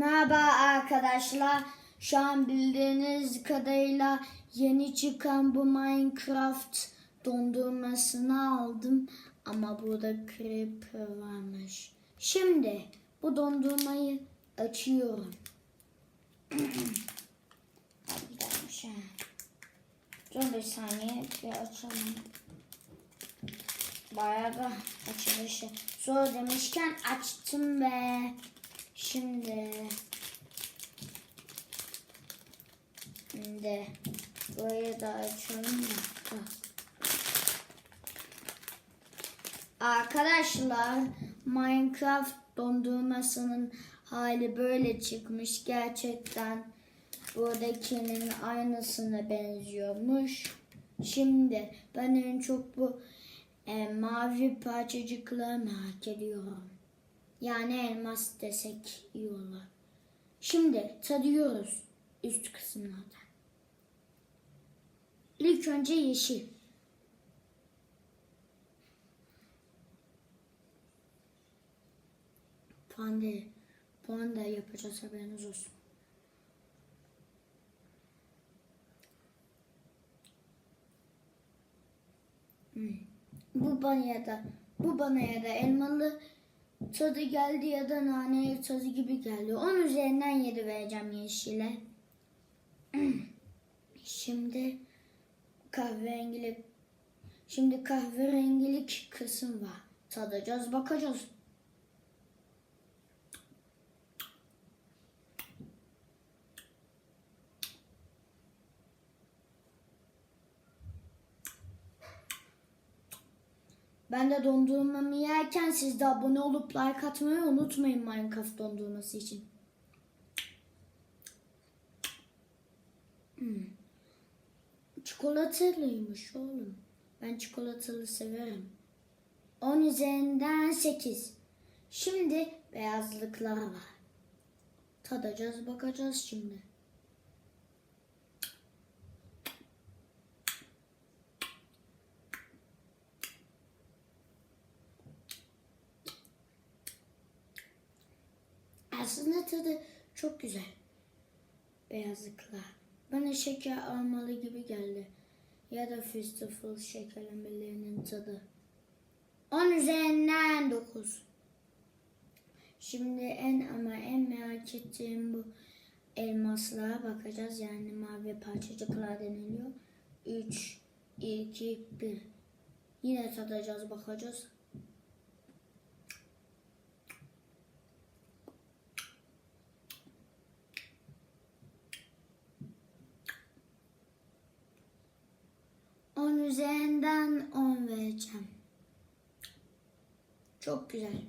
Merhaba arkadaşlar. Şu an bildiğiniz kadarıyla yeni çıkan bu Minecraft dondurmasını aldım. Ama burada creeper varmış. Şimdi bu dondurmayı açıyorum. Dur bir saniye bir açalım. Bayağı açılışı. Sonra demişken açtım be. Şimdi Şimdi burayı da açalım. Hah. Arkadaşlar Minecraft dondurmasının hali böyle çıkmış. Gerçekten buradakinin aynısına benziyormuş. Şimdi ben en çok bu e, mavi parçacıkları merak ediyorum. Yani elmas desek iyi olur. Şimdi tadıyoruz üst kısımlardan. İlk önce yeşil. Puan değil. Puan da yapacağız haberiniz olsun. Hmm. Bu bana ya da bu bana ya da elmalı tadı geldi ya da nane tadı gibi geldi. 10 üzerinden 7 vereceğim yeşile. Şimdi kahverengilik Şimdi kahverengilik kısım var. Tadacağız, bakacağız. Ben de dondurmamı yerken siz de abone olup like atmayı unutmayın Minecraft dondurması için. Hmm. Çikolatalıymış oğlum. Ben çikolatalı severim. 10 üzerinden 8. Şimdi beyazlıklar var. Tadacağız bakacağız şimdi. Aslında tadı çok güzel. Beyazlıklar. Bana şeker almalı gibi geldi. Ya da festival şekerlemelerinin tadı. 10 üzerinden 9. Şimdi en ama en merak ettiğim bu elmaslara bakacağız. Yani mavi parçacıklar deniliyor. 3, 2, 1. Yine tadacağız bakacağız. Üzerinden 10 vereceğim. Çok güzel.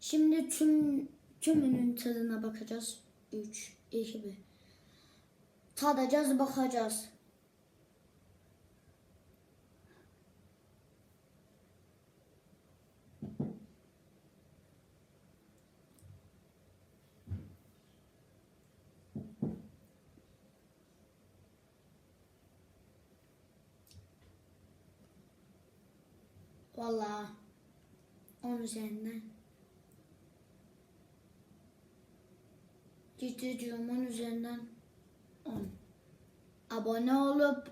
Şimdi tüm tümünün tadına bakacağız. 3, 2, 1. Tadacağız, bakacağız. Vallahi 10 üzerinden. 10 üzerinden 10. Abone olup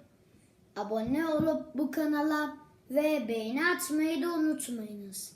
abone olup bu kanala ve beğeni atmayı da unutmayınız.